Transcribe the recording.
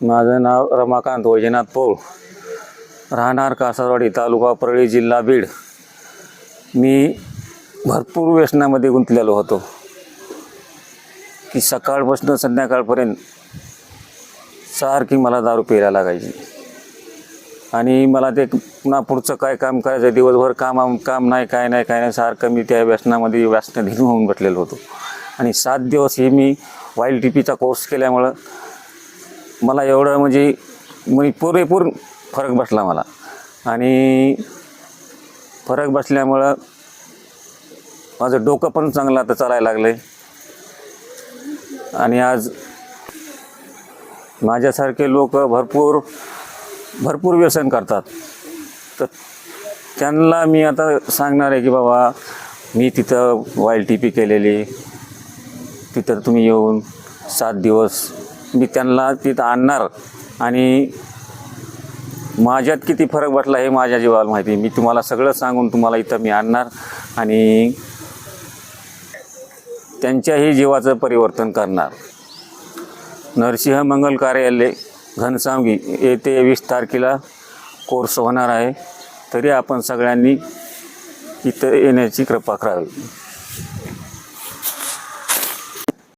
माझं नाव रमाकांत वैजनाथ पौळ. राहणार कासारवाडी तालुका परळी जिल्हा बीड. मी भरपूर व्यसनामध्ये गुंतलेलो होतो. की सकाळपासून संध्याकाळपर्यंत सारखी मला दारू प्यायला लागायची. आणि मला ते पुन्हा पुढचं काय काम करायचं दिवसभर काम काम नाही काय नाही काय नाही सारखं मी त्या व्यसनामध्ये व्यसनाधीन होऊन बसलेलो होतो. आणि सात दिवस हे मी वाईल्ड टी पीचा कोर्स केल्यामुळं मला एवढं म्हणजे मी पुरेपूर फरक बसला मला. आणि फरक बसल्यामुळं माझं डोकं पण चांगलं आता चालायला लागलं आहे आणि आज माझ्यासारखे लोक भरपूर भरपूर व्यसन करतात. तर त्यांना मी आता सांगणार आहे की बाबा मी तिथं वाईल टी पी केलेली. तिथं तुम्ही येऊन सात दिवस मी त्यांना तिथं आणणार. आणि माझ्यात किती फरक वाटला हे माझ्या जीवाला माहिती मी तुम्हाला सगळं सांगून तुम्हाला इथं मी आणणार. आणि त्यांच्याही जीवाचं परिवर्तन करणार. नरसिंह मंगल कार्यालय घनसावंगी येते वीस तारखेला कोर्स होणार आहे. तरी आपण सगळ्यांनी इथं येण्याची कृपा करावी.